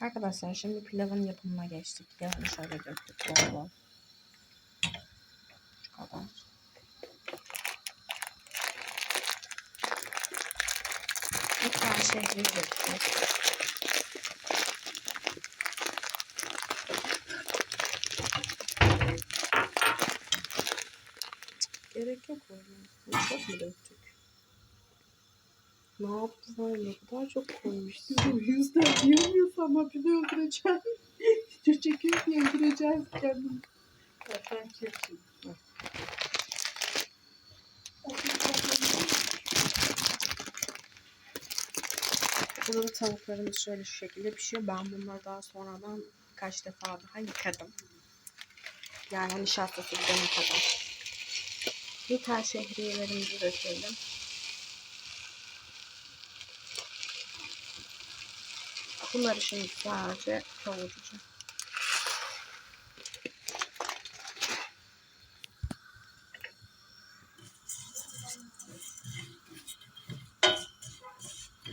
Arkadaşlar şimdi pilavın yapımına geçtik. Yağını şöyle döktük bol bol. Şu kadar. Tane şehri döktük. Gerek yok öyle. Çok mu döktük? Ne yaptılar? Ne kadar çok koymuşsun. Yüzden diyemiyorsun ama beni öldüreceğim. Video çekiyor diye öldüreceğiz kendimi. Zaten kesin. Burada da tavuklarımız şöyle şu şekilde pişiyor. Ben bunları daha sonradan kaç defa daha yıkadım. Yani nişastası gidene kadar. Tane şehriyelerimizi dökelim. Bunları şimdi sadece kavuracağım.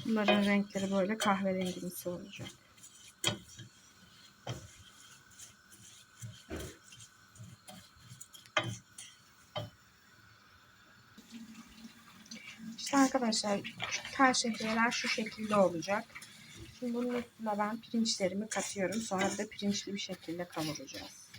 Bunların renkleri böyle kahverengimsi olacak. İşte arkadaşlar tel şehriyeler şu şekilde olacak. Şimdi bunun üstüne ben pirinçlerimi katıyorum. Sonra da pirinçli bir şekilde kavuracağız.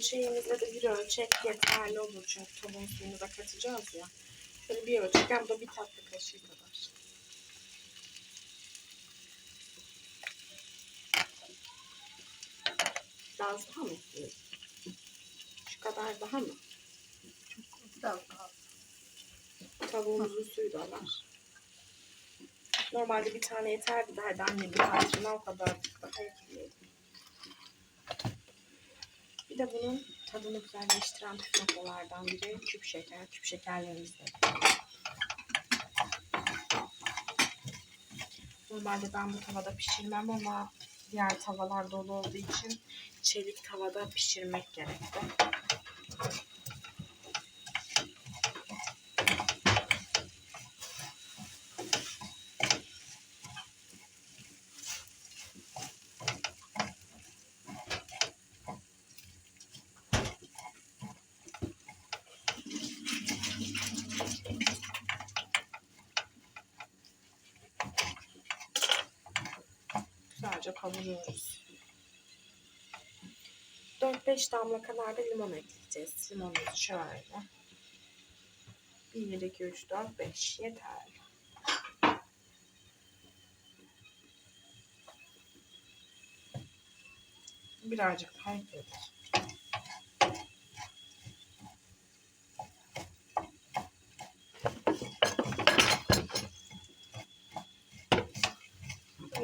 Bu ölçeğimizde de bir ölçek yeterli olur. Çünkü tavuğun suyunu da katacağız ya. Şöyle bir ölçek hem de bir tatlı kaşığı kadar. Biraz daha mı? Şu kadar daha mı? Biraz daha. Tavuğumuzun suyu da var. Normalde bir tane yeterdi derdi annem bir tanesine o kadar daha ekleyelim. De bunun tadını güzelleştiren püf noktalardan biri küp şeker. Küp şekerlerimiz de. Normalde ben bu tavada pişirmem ama diğer tavalar dolu olduğu için çelik tavada pişirmek gerekti. Güzelce kavuruyoruz. 4-5 damla kadar da limon ekleyeceğiz. Limonumuzu şöyle. 1, 2, 3, 4, 5 yeter. Birazcık daha ekledik.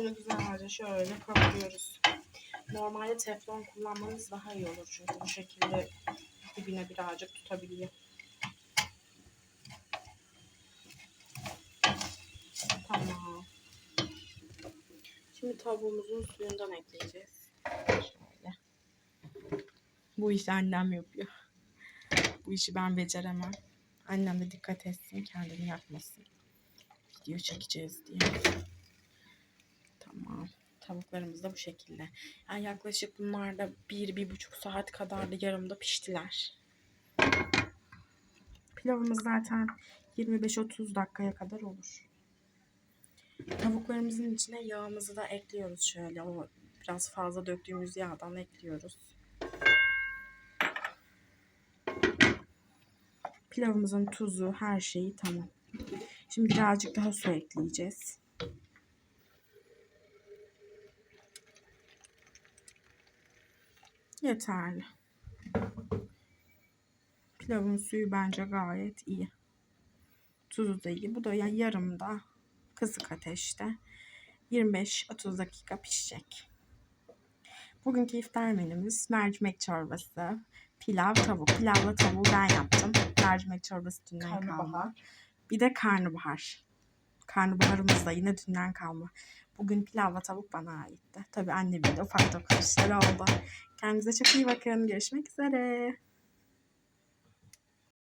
Bunu güzelce şöyle kavuruyoruz. Normalde teflon kullanmanız daha iyi olur çünkü bu şekilde dibine birazcık tutabiliyor. Tamam. Şimdi tavuğumuzun suyundan ekleyeceğiz. Şöyle. Bu işi annem yapıyor. Bu işi ben beceremem. Annem de dikkat etsin kendini yapmasın. Video çekeceğiz diye. Tavuklarımız da bu şekilde. Yani yaklaşık bunlar da bir, bir buçuk saat kadar da yarımda piştiler. Pilavımız zaten 25-30 dakikaya kadar olur. Tavuklarımızın içine yağımızı da ekliyoruz şöyle. O biraz fazla döktüğümüz yağdan ekliyoruz. Pilavımızın tuzu, her şeyi tamam. Şimdi birazcık daha su ekleyeceğiz. Yeterli. Pilavın suyu bence gayet iyi. Tuzu da iyi. Bu da ya yarımda kısık ateşte 25-30 dakika pişecek. Bugünkü iftar menümüz mercimek çorbası, pilav, tavuk. Pilavla tavuğu ben yaptım. Mercimek çorbası dünden kalma. Bir de karnabahar. Karnabaharımız da yine dünden kalma. Bugün pilavla tavuk bana aitti. Tabii annemin de ufak dokunuşları oldu. Kendinize çok iyi bakın. Görüşmek üzere.